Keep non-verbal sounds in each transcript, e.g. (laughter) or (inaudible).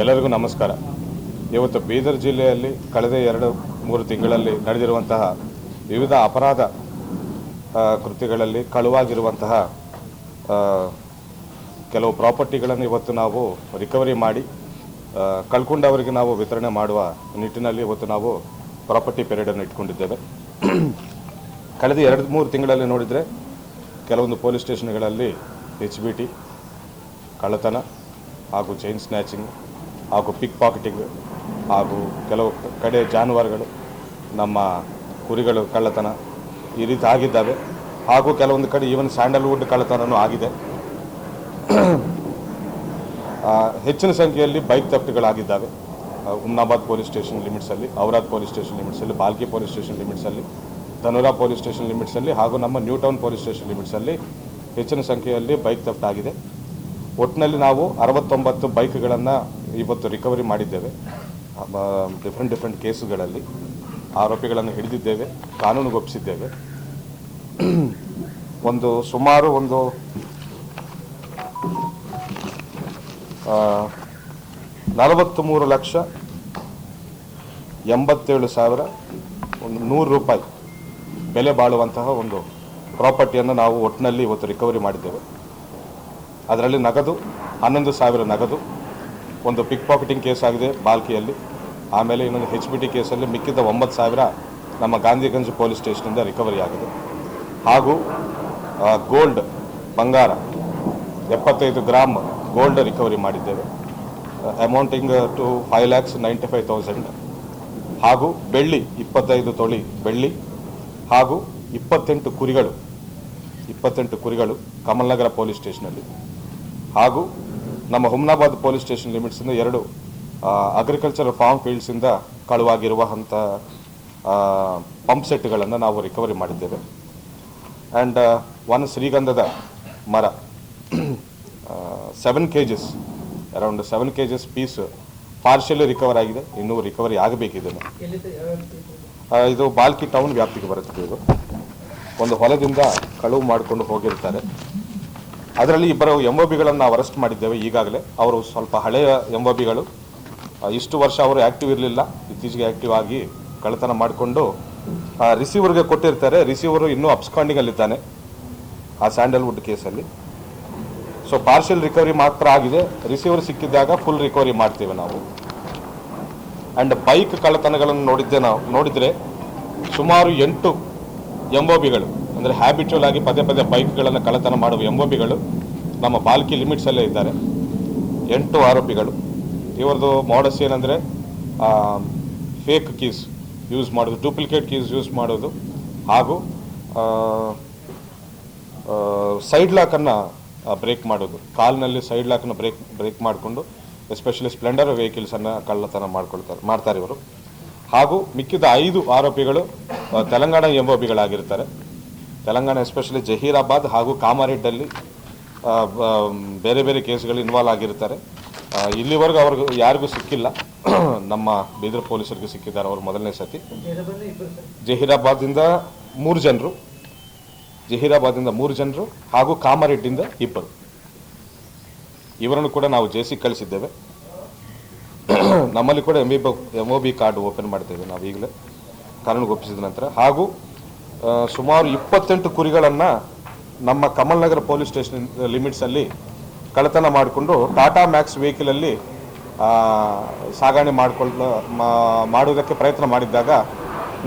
ಎಲ್ಲರಿಗೂ ನಮಸ್ಕಾರ. ಇವತ್ತು ಬೀದರ್ ಜಿಲ್ಲೆಯಲ್ಲಿ ಕಳೆದ ಎರಡು, ಮೂರು ತಿಂಗಳಲ್ಲಿ ನಡೆದಿರುವಂತಹ ವಿವಿಧ ಅಪರಾಧ ಕೃತಿಗಳಲ್ಲಿ ಕಳುವಾಗಿರುವಂತಹ ಕೆಲವು ಪ್ರಾಪರ್ಟಿಗಳನ್ನು ಇವತ್ತು ನಾವು ರಿಕವರಿ ಮಾಡಿ ಕಳ್ಕೊಂಡವರಿಗೆ ನಾವು ವಿತರಣೆ ಮಾಡುವ ನಿಟ್ಟಿನಲ್ಲಿ ಇವತ್ತು ನಾವು ಪ್ರಾಪರ್ಟಿ ಪೆರೇಡನ್ನು ಇಟ್ಕೊಂಡಿದ್ದೇವೆ. ಕಳೆದ ಎರಡು, ಮೂರು ತಿಂಗಳಲ್ಲಿ ನೋಡಿದರೆ ಕೆಲವೊಂದು ಪೊಲೀಸ್ ಸ್ಟೇಷನ್ಗಳಲ್ಲಿ ಎಚ್ ಬಿ ಟಿ ಕಳ್ಳತನ ಹಾಗೂ ಚೈನ್ ಸ್ನ್ಯಾಚಿಂಗ್ ಹಾಗೂ ಪಿಕ್ ಪಾಕೆಟಿಂಗ್ ಹಾಗೂ ಕೆಲವು ಕಡೆ ಜಾನುವಾರುಗಳು ನಮ್ಮ ಕುರಿಗಳು, ಕಳ್ಳತನ ಈ ರೀತಿ ಆಗಿದ್ದಾವೆ. ಹಾಗೂ ಕೆಲವೊಂದು ಕಡೆ ಈವನ್ ಸ್ಯಾಂಡಲ್ವುಡ್ ಕಳ್ಳತನವೂ ಆಗಿದೆ. ಹೆಚ್ಚಿನ ಸಂಖ್ಯೆಯಲ್ಲಿ ಬೈಕ್ ತಪ್ಪುಗಳಾಗಿದ್ದಾವೆ ಉಮ್ನಾಬಾದ್ ಪೊಲೀಸ್ ಸ್ಟೇಷನ್ ಲಿಮಿಟ್ಸಲ್ಲಿ, ಔರಾದ್ ಪೊಲೀಸ್ ಸ್ಟೇಷನ್ ಲಿಮಿಟ್ಸಲ್ಲಿ, ಬಾಲ್ಕಿ ಪೊಲೀಸ್ ಸ್ಟೇಷನ್ ಲಿಮಿಟ್ಸಲ್ಲಿ, ಧನುರಾ ಪೊಲೀಸ್ ಸ್ಟೇಷನ್ ಲಿಮಿಟ್ಸಲ್ಲಿ ಹಾಗೂ ನಮ್ಮ ನ್ಯೂ ಟೌನ್ ಪೊಲೀಸ್ ಸ್ಟೇಷನ್ ಲಿಮಿಟ್ಸಲ್ಲಿ ಹೆಚ್ಚಿನ ಸಂಖ್ಯೆಯಲ್ಲಿ ಬೈಕ್ ತಪ್ಪಾಗಿದೆ ಒಟ್ಟಿನಲ್ಲಿ ನಾವು ಅರವತ್ತೊಂಬತ್ತು ಬೈಕ್ಗಳನ್ನು ಇವತ್ತು ರಿಕವರಿ ಮಾಡಿದ್ದೇವೆ. ಡಿಫ್ರೆಂಟ್ ಡಿಫ್ರೆಂಟ್ ಕೇಸುಗಳಲ್ಲಿ ಆರೋಪಿಗಳನ್ನು ಹಿಡಿದಿದ್ದೇವೆ ಕಾನೂನುಗೊಪ್ಪಿಸಿದ್ದೇವೆ ಒಂದು ಸುಮಾರು ಒಂದು ನಲವತ್ತ್ಮೂರು ಲಕ್ಷ ಎಂಬತ್ತೇಳು ಸಾವಿರ ಒಂದು ನೂರು ರೂಪಾಯಿ ಬೆಲೆ ಬಾಳುವಂತಹ ಒಂದು ಪ್ರಾಪರ್ಟಿಯನ್ನು ನಾವು ಒಟ್ಟಿನಲ್ಲಿ ಇವತ್ತು ರಿಕವರಿ ಮಾಡಿದ್ದೇವೆ. ಅದರಲ್ಲಿ ನಗದು, ಹನ್ನೊಂದು ಸಾವಿರ ನಗದು, ಒಂದು ಪಿಕ್ ಪಾಕೆಟಿಂಗ್ ಕೇಸ್ ಆಗಿದೆ ಬಾಲ್ಕಿಯಲ್ಲಿ. ಆಮೇಲೆ ಇನ್ನೊಂದು ಹೆಚ್ ಬಿ ಟಿ ಕೇಸಲ್ಲಿ ಮಿಕ್ಕಿದ್ದ ಒಂಬತ್ತು ಸಾವಿರ ನಮ್ಮ ಗಾಂಧಿಗಂಜ್ ಪೊಲೀಸ್ ಸ್ಟೇಷನಿಂದ ರಿಕವರಿ ಆಗಿದೆ. ಹಾಗೂ ಗೋಲ್ಡ್ ಬಂಗಾರ, ಎಪ್ಪತ್ತೈದು ಗ್ರಾಮ್ ಗೋಲ್ಡ್ ರಿಕವರಿ ಮಾಡಿದ್ದೇವೆ. Amounting to five lakhs ninety five thousand ಹಾಗೂ, ಬೆಳ್ಳಿ ಇಪ್ಪತ್ತೈದು ತೊಳಿ ಬೆಳ್ಳಿ. ಹಾಗೂ, ಇಪ್ಪತ್ತೆಂಟು ಕುರಿಗಳು ಇಪ್ಪತ್ತೆಂಟು ಕುರಿಗಳು ಕಮಲ್ನಗರ ಪೊಲೀಸ್ ಸ್ಟೇಷನಲ್ಲಿ. ಹಾಗೂ ನಮ್ಮ ಹುಮ್ನಾಬಾದ್ ಪೊಲೀಸ್ ಸ್ಟೇಷನ್ ಲಿಮಿಟ್ಸಿಂದ ಎರಡು ಅಗ್ರಿಕಲ್ಚರ್ ಫಾರ್ಮ್ ಫೀಲ್ಡ್ಸಿಂದ ಕಳುವಾಗಿರುವಂಥ ಪಂಪ್ ಸೆಟ್ಗಳನ್ನು ನಾವು ರಿಕವರಿ ಮಾಡಿದ್ದೇವೆ. ಆ್ಯಂಡ್ ಒನ್ ಶ್ರೀಗಂಧದ ಮರ seven kgs around seven kgs piece partially recover ಆಗಿದೆ. ಇನ್ನೂ ರಿಕವರಿ ಆಗಬೇಕಿದೆ. ಇದು ಬಾಲ್ಕಿ ಟೌನ್ ವ್ಯಾಪ್ತಿಗೆ ಬರುತ್ತೆ ಇದು. ಒಂದು ಹೊಲದಿಂದ ಕಳುವು ಮಾಡಿಕೊಂಡು ಹೋಗಿರ್ತಾರೆ. ಅದರಲ್ಲಿ ಇಬ್ಬರು ಎಂ ಒ ಬಿಗಳನ್ನು ನಾವು ಅರೆಸ್ಟ್ ಮಾಡಿದ್ದೇವೆ. ಈಗಾಗಲೇ ಅವರು ಸ್ವಲ್ಪ ಹಳೆಯ ಎಂ ಒ ಬಿಗಳು ಇಷ್ಟು ವರ್ಷ ಅವರು ಆ್ಯಕ್ಟಿವ್ ಇರಲಿಲ್ಲ. ಇತ್ತೀಚೆಗೆ ಆ್ಯಕ್ಟಿವ್ ಆಗಿ ಕಳ್ಳತನ ಮಾಡಿಕೊಂಡು ರಿಸೀವರ್ಗೆ ಕೊಟ್ಟಿರ್ತಾರೆ. ರಿಸೀವರು ಇನ್ನೂ ಅಪ್ಸ್ಕಾಂಡಿಂಗಲ್ಲಿದ್ದಾನೆ ಆ ಸ್ಯಾಂಡಲ್ವುಡ್ ಕೇಸಲ್ಲಿ. ಸೊ ಪಾರ್ಷಿಯಲ್ ರಿಕವರಿ ಮಾತ್ರ ಆಗಿದೆ. ರಿಸೀವರ್ ಸಿಕ್ಕಿದ್ದಾಗ ಫುಲ್ ರಿಕವರಿ ಮಾಡ್ತೇವೆ ನಾವು. ಆ್ಯಂಡ್ ಬೈಕ್ ಕಳ್ಳತನಗಳನ್ನು ನೋಡಿದ್ದೆ ನಾವು, ನೋಡಿದರೆ ಸುಮಾರು ಎಂಟು ಎಂ ಒ ಬಿಗಳು ಅಂದರೆ ಹ್ಯಾಬಿಚುವಲ್ ಆಗಿ ಪದೇ ಪದೇ ಬೈಕ್ಗಳನ್ನು ಕಳ್ಳತನ ಮಾಡುವ ಎಂ ಒ ಬಿಗಳು ನಮ್ಮ ಬಾಲ್ಕಿ ಲಿಮಿಟ್ಸಲ್ಲೇ ಇದ್ದಾರೆ. ಎಂಟು ಆರೋಪಿಗಳು. ಇವರದು ಮಾಡಸ್ ಏನಂದರೆ ಫೇಕ್ ಕೀಸ್ ಯೂಸ್ ಮಾಡೋದು ಡೂಪ್ಲಿಕೇಟ್ ಕೀಸ್ ಯೂಸ್ ಮಾಡೋದು, ಹಾಗೂ ಸೈಡ್ ಲಾಕನ್ನು ಬ್ರೇಕ್ ಮಾಡೋದು. ಕಾಲ್ನಲ್ಲಿ ಸೈಡ್ ಲಾಕನ್ನು ಬ್ರೇಕ್ ಬ್ರೇಕ್ ಮಾಡಿಕೊಂಡು ಎಸ್ಪೆಷಲಿ ಸ್ಪ್ಲೆಂಡರ್ ವೆಹಿಕಲ್ಸನ್ನು ಕಳ್ಳತನ ಮಾಡ್ಕೊಳ್ತಾರೆ, ಮಾಡ್ತಾರೆ ಇವರು. ಹಾಗೂ, ಮಿಕ್ಕಿದ ಐದು ಆರೋಪಿಗಳು ತೆಲಂಗಾಣ ಎಂ ಒ ಬಿಗಳಾಗಿರ್ತಾರೆ ತೆಲಂಗಾಣ ಎಸ್ಪೆಷಲಿ ಜಹೀರಾಬಾದ್ ಹಾಗೂ ಕಾಮಾರೆಡ್ಡಲ್ಲಿ ಬೇರೆ ಬೇರೆ ಕೇಸ್ಗಳು ಇನ್ವಾಲ್ವ್ ಆಗಿರ್ತಾರೆ ಇಲ್ಲಿವರೆಗೂ ಅವ್ರಿಗೂ ಯಾರಿಗೂ ಸಿಕ್ಕಿಲ್ಲ. (clears throat) ನಮ್ಮ ಬೀದರ್ ಪೊಲೀಸರಿಗೆ ಸಿಕ್ಕಿದ್ದಾರೆ ಅವರು ಮೊದಲನೇ ಸತಿ. ಜಹೀರಾಬಾದಿಂದ ಮೂರು ಜನರು ಜಹೀರಾಬಾದಿಂದ ಮೂರು ಜನರು ಹಾಗೂ ಕಾಮರೆಡ್ಡಿಂದ ಇಬ್ಬರು. ಇವರನ್ನು ಕೂಡ ನಾವು ಜೆ ಸಿ ಕಳಿಸಿದ್ದೇವೆ. (clears throat) ನಮ್ಮಲ್ಲಿ ಕೂಡ M B M O B card open ಮಾಡ್ತೇವೆ ನಾವು ಈಗಲೇ. ಕಾನೂನುಗೊಪ್ಪಿಸಿದ ನಂತರ ಹಾಗೂ ಸುಮಾರು ಇಪ್ಪತ್ತೆಂಟು ಕುರಿಗಳನ್ನು ನಮ್ಮ ಕಮಲ್ ನಗರ ಪೊಲೀಸ್ ಸ್ಟೇಷನ್ ಲಿಮಿಟ್ಸಲ್ಲಿ ಕಳ್ಳತನ ಮಾಡಿಕೊಂಡು ಟಾಟಾ ಮ್ಯಾಕ್ಸ್ ವೆಹಿಕಲಲ್ಲಿ ಸಾಗಣೆ ಮಾಡಿಕೊಳ್ಳ ಮಾಡುವುದಕ್ಕೆ ಪ್ರಯತ್ನ ಮಾಡಿದ್ದಾಗ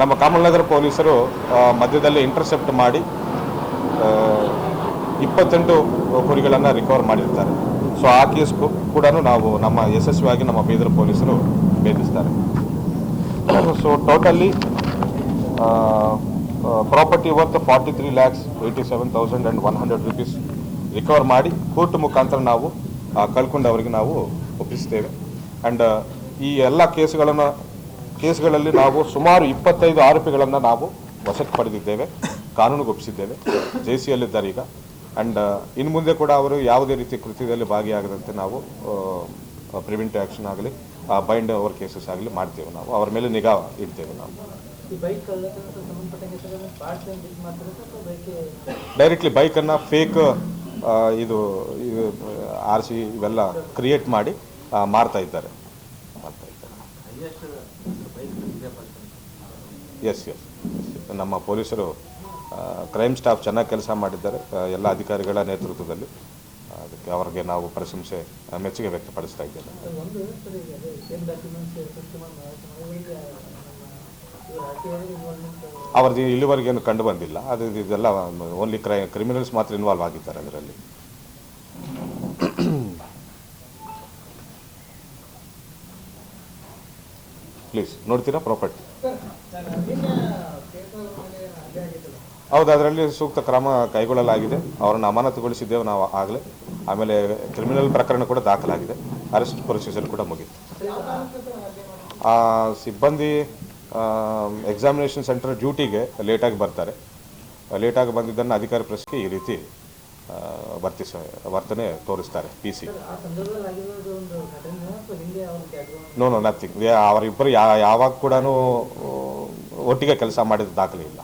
ನಮ್ಮ ಕಮಲ್ ನಗರ ಪೊಲೀಸರು ಮಧ್ಯದಲ್ಲಿ ಇಂಟರ್ಸೆಪ್ಟ್ ಮಾಡಿ ಇಪ್ಪತ್ತೆಂಟು ಕುರಿಗಳನ್ನು ರಿಕವರ್ ಮಾಡಿರ್ತಾರೆ. ಸೊ ಆ ಕೇಸ್ ಕೂಡ ನಾವು ನಮ್ಮ ಯಶಸ್ವಿಯಾಗಿ ನಮ್ಮ ಬೀದರ್ ಪೊಲೀಸರು ಭೇದಿಸ್ತಾರೆ. So totally property worth forty three lakhs eighty seven thousand and one hundred rupees recover ಮಾಡಿ ಕೋರ್ಟ್ ಮುಖಾಂತರ ನಾವು ಕಳ್ಕೊಂಡವರಿಗೆ ನಾವು ಒಪ್ಪಿಸ್ತೇವೆ. ಆ್ಯಂಡ್ ಈ ಎಲ್ಲ ಕೇಸ್ಗಳನ್ನು, ಕೇಸ್ಗಳಲ್ಲಿ ನಾವು ಸುಮಾರು ಇಪ್ಪತ್ತೈದು ಆರೋಪಿಗಳನ್ನು ನಾವು ವಶಕ್ಕೆ ಪಡೆದಿದ್ದೇವೆ ಕಾನೂನುಗೊಪ್ಪಿಸಿದ್ದೇವೆ ಜೆ ಸಿಯಲ್ಲಿದ್ದಾರೆ ಈಗ. ಆ್ಯಂಡ್ ಇನ್ನು ಮುಂದೆ ಕೂಡ ಅವರು ಯಾವುದೇ ರೀತಿ ಕೃತ್ಯದಲ್ಲಿ ಭಾಗಿಯಾಗದಂತೆ ನಾವು ಪ್ರಿವೆಂಟಿವ್ ಆ್ಯಕ್ಷನ್ ಆಗಲಿ ಬೈಂಡ್ ಓವರ್ ಕೇಸಸ್ ಆಗಲಿ ಮಾಡ್ತೇವೆ ನಾವು. ಅವರ ಮೇಲೆ ನಿಗಾ ಇಡ್ತೇವೆ ನಾವು. ಡೈರೆಕ್ಟ್ಲಿ ಬೈಕನ್ನು ಫೇಕ್ ಇದು ಆರ್ ಸಿ ಇವೆಲ್ಲ ಕ್ರಿಯೇಟ್ ಮಾಡಿ ಮಾರ್ತಾ ಇದ್ದಾರೆ ಮಾರ್ತಾ ಇದ್ದಾರೆ ಎಸ್ ಎಸ್ ನಮ್ಮ ಪೊಲೀಸರು ಕ್ರೈಮ್ ಸ್ಟಾಫ್ ಚೆನ್ನಾಗಿ ಕೆಲಸ ಮಾಡಿದ್ದಾರೆ ಎಲ್ಲ ಅಧಿಕಾರಿಗಳ ನೇತೃತ್ವದಲ್ಲಿ ಅದಕ್ಕೆ ಅವರಿಗೆ ನಾವು ಪ್ರಶಂಸೆ ಮೆಚ್ಚುಗೆ ವ್ಯಕ್ತಪಡಿಸ್ತಾ ಇದ್ದೇವೆ ಅವ್ರದ್ದು ಇಲ್ಲಿವರೆಗೆ ಏನು ಕಂಡು ಬಂದಿಲ್ಲ. ಅದು ಇದೆಲ್ಲ ಓನ್ಲಿ ಕ್ರೈ ಕ್ರಿಮಿನಲ್ಸ್ ಮಾತ್ರ ಇನ್ವಾಲ್ವ್ ಆಗಿದ್ದಾರೆ ಅದರಲ್ಲಿ. ಪ್ಲೀಸ್ ನೋಡ್ತೀರಾ ಪ್ರಾಪರ್ಟಿ ಹೌದು, ಅದರಲ್ಲಿ ಸೂಕ್ತ ಕ್ರಮ ಕೈಗೊಳ್ಳಲಾಗಿದೆ. ಅವರನ್ನು ಅಮಾನತುಗೊಳಿಸಿದ್ದೇವೆ ನಾವು ಆಗಲೇ. ಆಮೇಲೆ ಕ್ರಿಮಿನಲ್ ಪ್ರಕರಣ ಕೂಡ ದಾಖಲಾಗಿದೆ. ಅರೆಸ್ಟ್ ಪ್ರೊಸೀಜರ್ ಕೂಡ ಮುಗಿತು. ಆ, ಸಿಬ್ಬಂದಿ ಎಕ್ಸಾಮಿನೇಷನ್ ಸೆಂಟರ್ ಡ್ಯೂಟಿಗೆ ಲೇಟಾಗಿ ಬರ್ತಾರೆ. ಲೇಟಾಗಿ ಬಂದಿದ್ದನ್ನು ಅಧಿಕಾರಿ ಪ್ರೆಸ್ಗೆ ಈ ರೀತಿ ವರ್ತಿಸ ವರ್ತನೆ ತೋರಿಸ್ತಾರೆ P C no no nothing ಅವರಿಬ್ಬರು ಯಾ ಯಾವಾಗ ಕೂಡ ಒಟ್ಟಿಗೆ ಕೆಲಸ ಮಾಡಿದ ದಾಖಲೆ ಇಲ್ಲ.